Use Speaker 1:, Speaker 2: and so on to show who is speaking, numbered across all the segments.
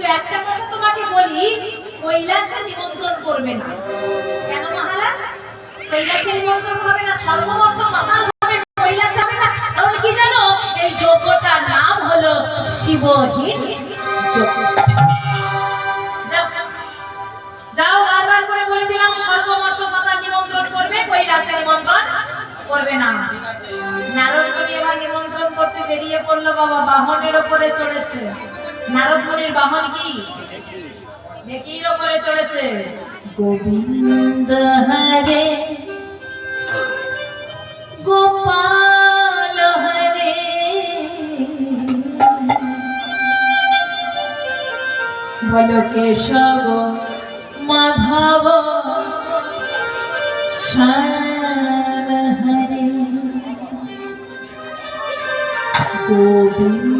Speaker 1: কিন্তু একটা কথা তোমাকে বলি, কৈলাসে নিমন্ত্রণ করবে না। কেন মহারাজ? কৈলাসে নিমন্ত্রণ হবে না সর্বমত্ত পাতাল হবে কৈলাস হবে না। কারণ কি জানো, এই যজ্ঞটার নাম হলো শিবহীন যজ্ঞ। যাও বারবার করে বলে দিলাম সর্বমর্ত পাতাল নিমন্ত্রণ করবে, কৈলাসে নিমন্ত্রণ করবে না। নারদ এবার নিমন্ত্রণ করতে বেরিয়ে পড়ল বাবা, বাহনের ওপরে চড়েছে। নারদ মুনির বাহন কি? নেকির ওপরে চড়েছে গোবিন্দ হরে, গোপাল হরে। বল কেশব, মাধব, শ্যাম হরে। গোবিন্দ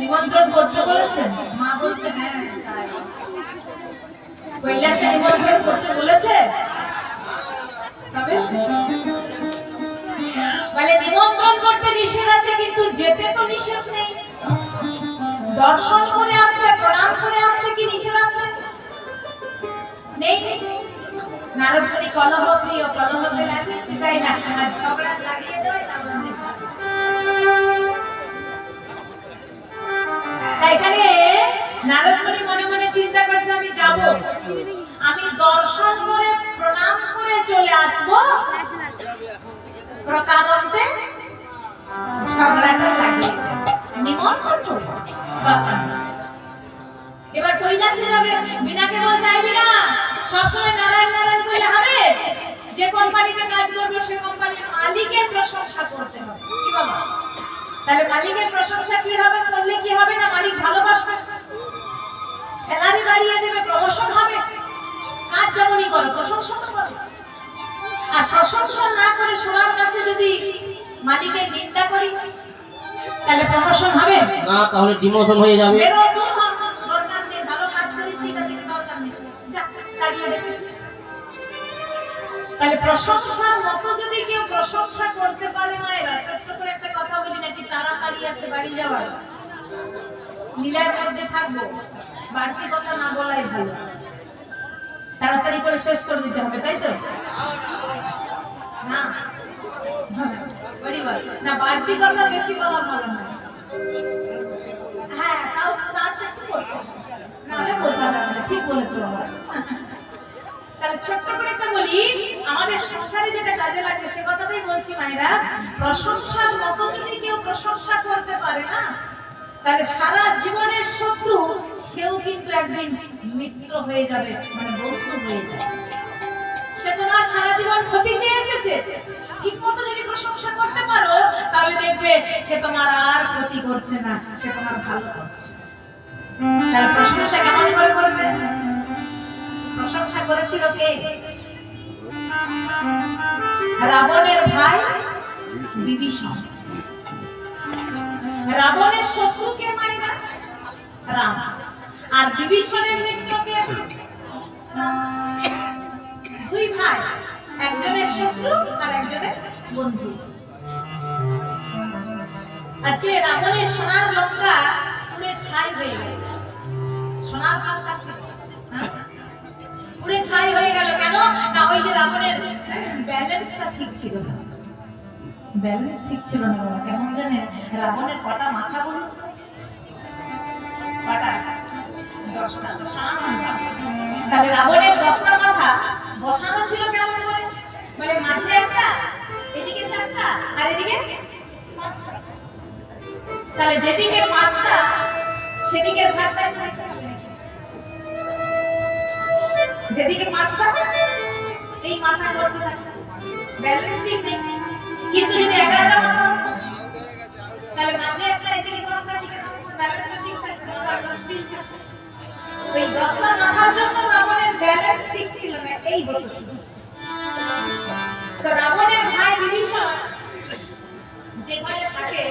Speaker 1: নিমন্ত্রণ করতে বলেছে মা বলছে হ্যাঁ কৈলাসে নিমন্ত্রণ করতে বলেছে? বলে, নিমন্ত্রণ করতে নিষেধ আছে, কিন্তু যেতে তো নিষেধ নেই। দর্শন করে আসতে, প্রণাম করে আসতে কি নিষেধ আছে? নেই। নারদ কলহ প্রিয়, কলহকে লাগিয়েছে চাই না আর ঝগড়া লাগিয়ে দেয় না এখানে নারদ মুনি মনে চিন্তা করছে, আমি যাব। আমি দর্শন করে, প্রণাম করে চলে আসব। প্রকারান্তে ঝগড়াটা লাগিয়ে নিমন্ত্রণ করব। এবার কৈলাসে যাবে। বিনাকে বল চাইবি না? সবসময় নারায়ণ নারায়ণ করলে হবে? যে কোম্পানিতে কাজ করবে, সে কোম্পানির মালিকের প্রশংসা করতে হবে। কি বাবা? তাহলে মালিকের প্রশংসা কি হবে? করলে কি হবে না মালিক ভালোবাসবে? স্যালারি বাড়িয়ে দেবে প্রমোশন হবে। কাজ যেমনই করো? প্রশংসা তো করো। আর প্রশংসা না করে সবার কাছে যদি মালিকের নিন্দা করি তাহলে প্রমোশন হবে?
Speaker 2: না তাহলে ডিমোশন হয়ে যাবে।
Speaker 1: বেরো হ। দরকার নেই ভালো কাজ করিস ঠিক আছে কি দরকার নেই। যা তাড়িয়ে দে। তাহলে প্রশংসার মতো যদি কেউ প্রশংসা করতে পারে মায়েরা ছোট্ট করে একটা নাকি তাড়াতাড়ি আছে বাড়ি যাওয়ার? লীলার মধ্যে থাকব। বাড়তি কথা না বলাই ভালো। তাড়াতাড়ি করে শেষ করে দিতে হবে, তাই তো? না। না, বাড়তি কথা বেশি বলা ভালো না। হ্যাঁ তাও কাজ করতে হবে। নাহলে বোঝা যাবে না। ঠিক বলেছ বাবা। তাহলে ছোট্ট করে একটা বলি, আমাদের সংসারে যেটা কাজে লাগবে সে কথাটাই বলছি মায়েরা, প্রশংসার মতো যদি কেউ প্রশংসা করতে পারে না, তাহলে সারা জীবনের শত্রু সেও কিন্তু একদিন মিত্র হয়ে যাবে মানে বন্ধু হয়ে যাবে। সে তোমার সারা জীবন ক্ষতি চেয়ে এসেছে। ঠিক মতো যদি প্রশংসা করতে পারো, তাহলে দেখবে সে তোমার আর ক্ষতি করছে না, সে তোমার ভালো করছে। তাহলে প্রশংসা কেমন করে করবে? প্রশংসা করেছিল কে? রাবণের ভাই বিভীষণ। রাবণের শত্রুকে মায়েরা রাম। আর বিভীষণের মিত্রকে রাম। দুই ভাই, একজনের শত্রু আর একজনের বন্ধু। আজকে রাবণের সোনার লঙ্কা পুড়ে ছাই হয়ে গেছে। সোনার লঙ্কা ছিল। পুড়ে ছাই হয়ে গেল কেন? না, ওই যে রাবণের ব্যালেন্সটা ঠিক ছিল না। ব্যালেন্স ঠিক ছিল না কেমন জানেন? রাবণের কটা মাথা বলুন? কটা? তাহলে রাবণের দশটা মাথা বসানো ছিল কেমন করে? মানে মাঝে একটা, এদিকে চারটা, আর এদিকে তাহলে যেদিকে পাঁচটা সেদিকে। যেদিকে পাঁচটা এই মাথা করতে থাকে ব্যালেন্স ঠিক নেই। কিন্তু যদি এগারোটা মাথা তাহলে মাঝে একটা এদিকে পাঁচটা ঠিক থাকতো মাথা ঠিক থাকতো ওই দশটা মাথার জন্য রাবণের ব্যালেন্স ঠিক ছিল না, এই তো রাবণের ভাই বিভীষণ, যে ঘরে থাকে,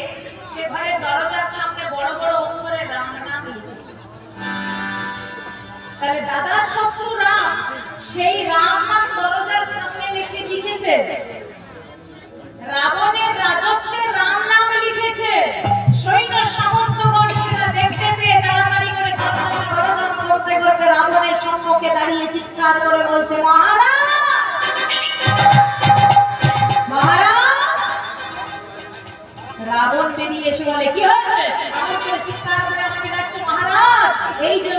Speaker 1: সে ঘরের দরজার সামনে বড় বড় অক্ষরে রাম তাহলে দাদার শত্রু রাম, সেই রাম নাম দরজার সামনে লিখে লিখেছে। রাবণের রাজত্বে রাম নাম লিখেছে। সৈন্য সামন্তগণ সেটা দেখতে পেয়ে তাড়াতাড়ি করে দরজা দরজা করতে করতে রাবণের সম্মুখে দাঁড়িয়ে চিৎকার করে বলছে, মহারাজ! রাবণ বেরিয়ে এসে বলে, কি হয়েছে? চিৎকার করে আমাকে ডাকছো, মহারাজ! এই জন্য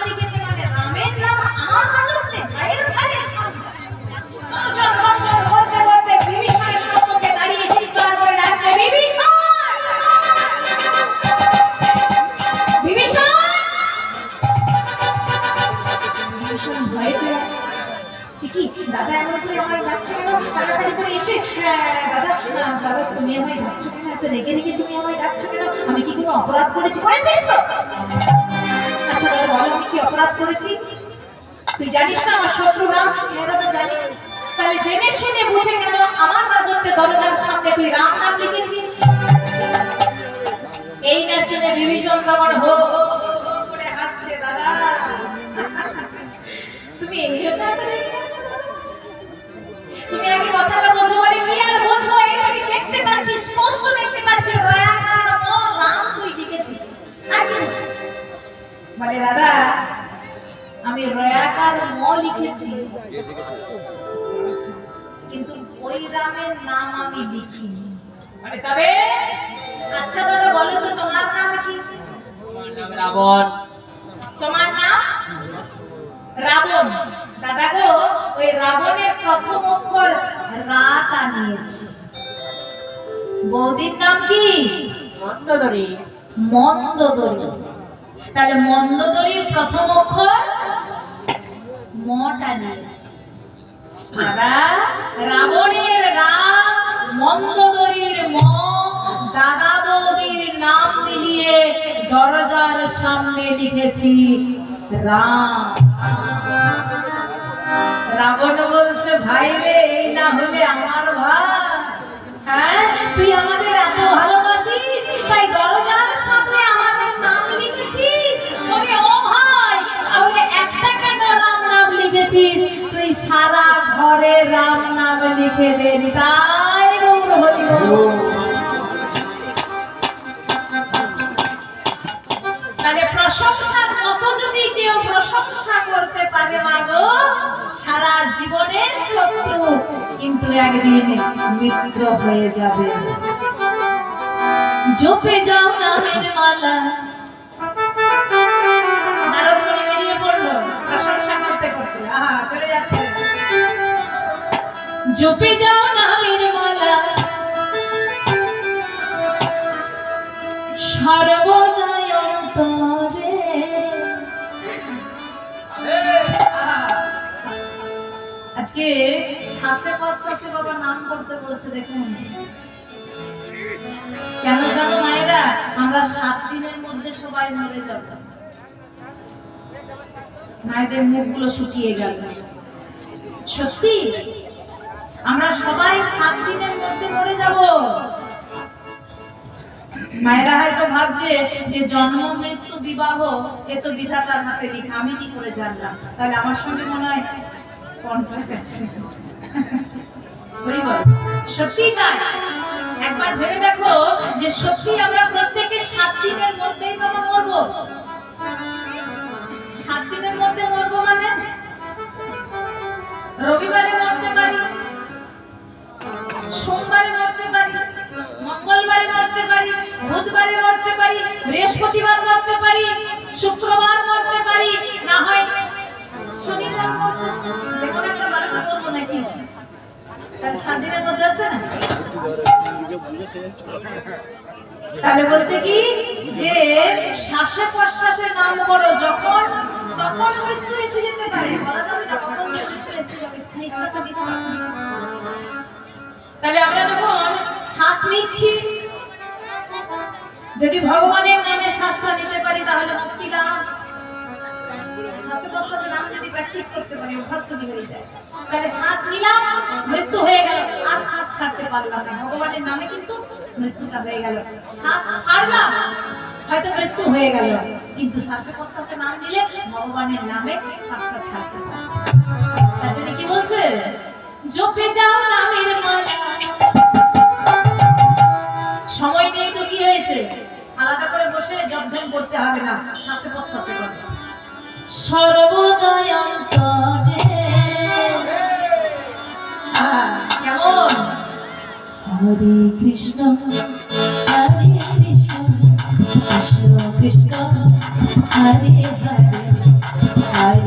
Speaker 1: করেছি, করেছিস তো? আচ্ছা দাদা বলো, আমি কি অপরাধ করেছি? তুই জানিস না আমার শত্রু হ্যাঁ দাদা জানি তাহলে জেনে শুনে বুঝে কেন আমার রাজত্বে দরজার সামনে তুই রাম নাম লিখেছিস। এই না শুনে বিভীষণ তখন হো হো করে হাসছে, দাদা। তুমি এই জন্য? তুমি আগে কথাটা বোঝো মানে কি আর বুঝব? এই আমি দেখতে পাচ্ছি, স্পষ্ট দেখতে পাচ্ছি রয়াকার বুঝব? মানে দাদা আমি রয়াকার ম লিখেছি। কিন্তু ওই রামের নাম আমি লিখিনি। মানে তবে আচ্ছা দাদা বলো তো তোমার নাম কি?
Speaker 2: রাবণ।
Speaker 1: তোমার নাম? রাবণ। দাদা গো ওই রাবণের প্রথম অক্ষর রাটা নিয়েছি বৌদির নাম কি?
Speaker 2: মন্দদরি
Speaker 1: মন্দদরি। তাহলে মন্দদরির প্রথম অক্ষর মটা নিয়েছি দাদা, রাবণের রাম মন্দদরির ম দাদা বৌদির নাম মিলিয়ে দরজার সামনে লিখেছি, রাম। রাবণ বলছে ভাই রে এই না হলে আমার ভাই হ্যাঁ তুই আমাদের এত ভালোবাসিস? তাই আমাদের নাম লিখেছিস? নাম লিখেছিস? তুই সারা ঘরে রাম নাম লিখে দে তাই প্রশংসা করতে পারে মাগো সারা জীবনের শত্রু, কিন্তু একদিন মিত্র হয়ে যাবে। জপে যাও নামের মালা। জপে যাও নামের মালা। সর্বদাই আজকে শ্বাসে প্রশ্বাসে বাবা নাম করতে বলছে, দেখুন। কেন জানো মায়েরা? আমরা সাত দিনের মধ্যে সবাই মরে যাব। মায়েদের মুখগুলো শুকিয়ে গেল। সত্যি? আমরা সবাই সাত দিনের মধ্যে মরে যাব। মায়েরা হয়তো ভাবছে যে জন্ম, মৃত্যু, বিবাহ, এ তো বিধাতার হাতে লেখা। আমি কি করে জানলাম? তাহলে আমার সঙ্গে মনে হয় মানে? রবিবারে মরতে পারি, সোমবারে মরতে পারি, মঙ্গলবারে মরতে পারি, বুধবারে মরতে পারি, বৃহস্পতিবার মরতে পারি, শুক্রবার মরতে পারি, না হয় তাহলে বলছে কি? যে শ্বাসে নাম করো যখন, তখন মৃত্যু এসে যেতে পারে। তাহলে আমরা যখন শ্বাস নিচ্ছি, যদি ভগবানের নামে শ্বাসটা নিতে পারি, তাহলে মুক্তি লাভ শ্বাসে প্রশ্বাসে নাম যদি প্র্যাকটিস করতে পারি, অভ্যাস যদি হয়ে যায়। তাহলে শ্বাস নিলাম, মৃত্যু হয়ে গেল। আর শ্বাস ছাড়তে পারলাম না। ভগবানের নামে কিন্তু মৃত্যুটা হয়ে গেল। শ্বাস ছাড়লাম, হয়তো মৃত্যু হয়ে গেল। কিন্তু শ্বাসে প্রশ্বাসে নাম নিলে ভগবানের নামে শ্বাসটা ছাড়তে পারলাম তার কি বলছে? জপে যাও নামের মালা। সময় নেই তো কি হয়েছে? আলাদা করে বসে জপধ্যান করতে হবে না। শ্বাসে প্রশ্বাসে করো সর্বদয় কেমন? হরে কৃষ্ণ হরে কৃষ্ণ কৃষ্ণ কৃষ্ণ হরে হরে হরে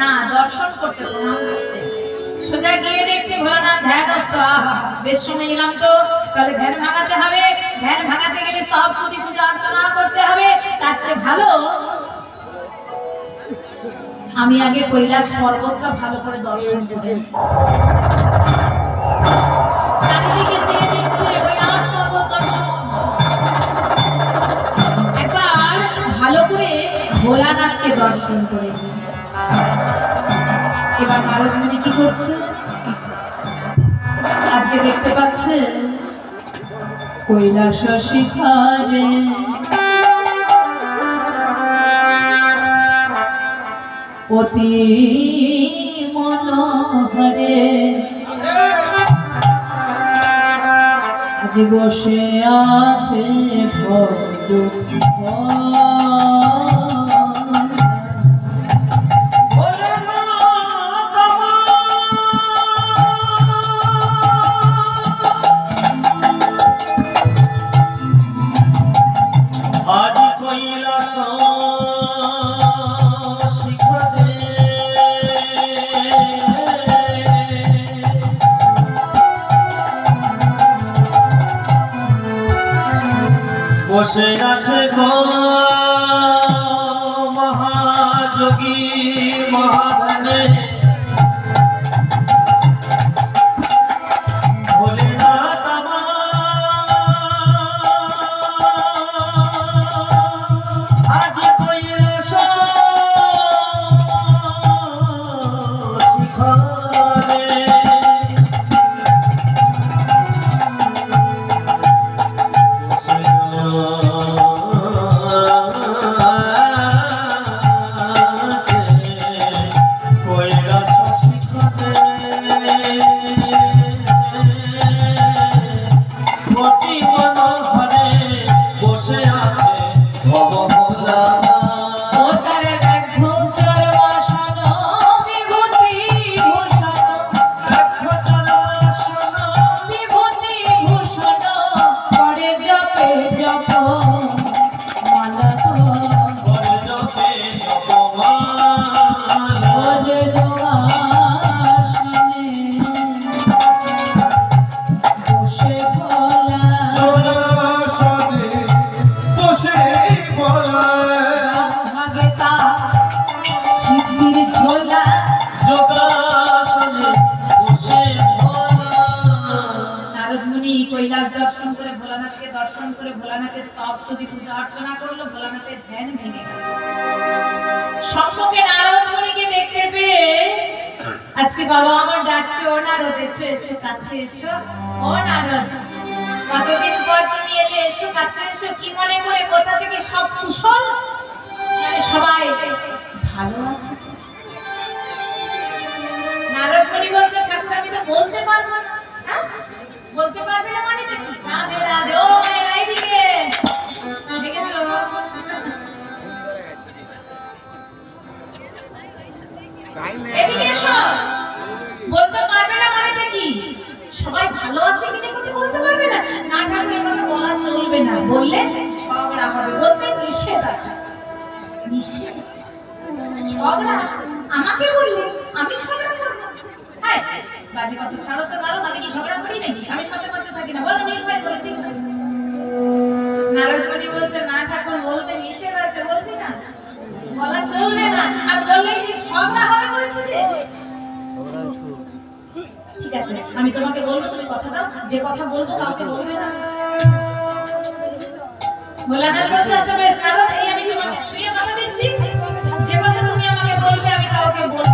Speaker 1: না, দর্শন করতে প্রণাম করতে। সোজা গিয়ে দেখছে ভোলানাথ ধ্যানস্থ। বেশ শুনে নিলাম তো। তাহলে ধ্যান ভাঙাতে হবে। ধ্যান ভাঙাতে গেলে সব স্তুতি পূজা অর্চনা করতে হবে। তার চেয়ে ভালো, আমি আগে কৈলাস পর্বতটা ভালো করে দর্শন করে দর্শন। ভালো করে ভোলানাথকে দর্শন করে। এবার নারদমণি কি করছে? আজকে দেখতে পাচ্ছে কৈলাস শিখারে অতি মনোহরে। আজ বসে আছে ভগবান
Speaker 3: বসে আছে মহাযোগী মহাধনে
Speaker 1: বাবা, আমার ডাকছে ও নারদ এসো এসো, কাছে এসো। ও নারদ কতদিন পর তুমি এলে? এসো, কাছে এসো। কি মনে করে কোথা থেকে সব কুশল? মানে সবাই ভালো আছে নারদ ঠাকুর, আমি তো বলতে পারব না। হ্যাঁ? বলতে পারবে না মানে রাধে রাধে ও মায়ের এইদিকে দেখেছ? এদিকে এসো। বলতে পারবে না মানেটা কি? সবাই ভালো আছে কি যে কথা বলতে পারবে না? না ঠাকুর এ কথা বলা চলবে না। বললে ঝগড়া হবে। বলতে নিষেধ আছে। নিষেধ? ঝগড়া? আমাকে বলবে আমি ঝগড়া করব। হায়, বাজে কথা ছাড়ো তো পারো আমি কি ঝগড়া করি নাকি? আমি সাথে সাথে থাকি না। বলো নির্ভয় করে ঠিক না। নারদ বলছে না ঠাকুর বলতে নিষেধ আছে। বলছি না। বলা চলবে না। আর বললেই যে ঝগড়া হবে বলছে যে ঠিক আছে, আমি তোমাকে বলব, তুমি কথা দাও, যে কথা বলব কাউকে বলবে না। আচ্ছা এই আমি তোমাকে ছুঁয়ে দিচ্ছি। তুমি আমাকে বলবে, আমি কাউকে বলব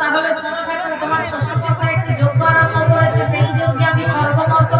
Speaker 1: তাহলে শোনো ঠাকুর, তোমার শ্বশুর মশাই একটা যোগ্য আরম্ভ করেছে, সেই যোগ্যে আমি স্বর্গমর্ত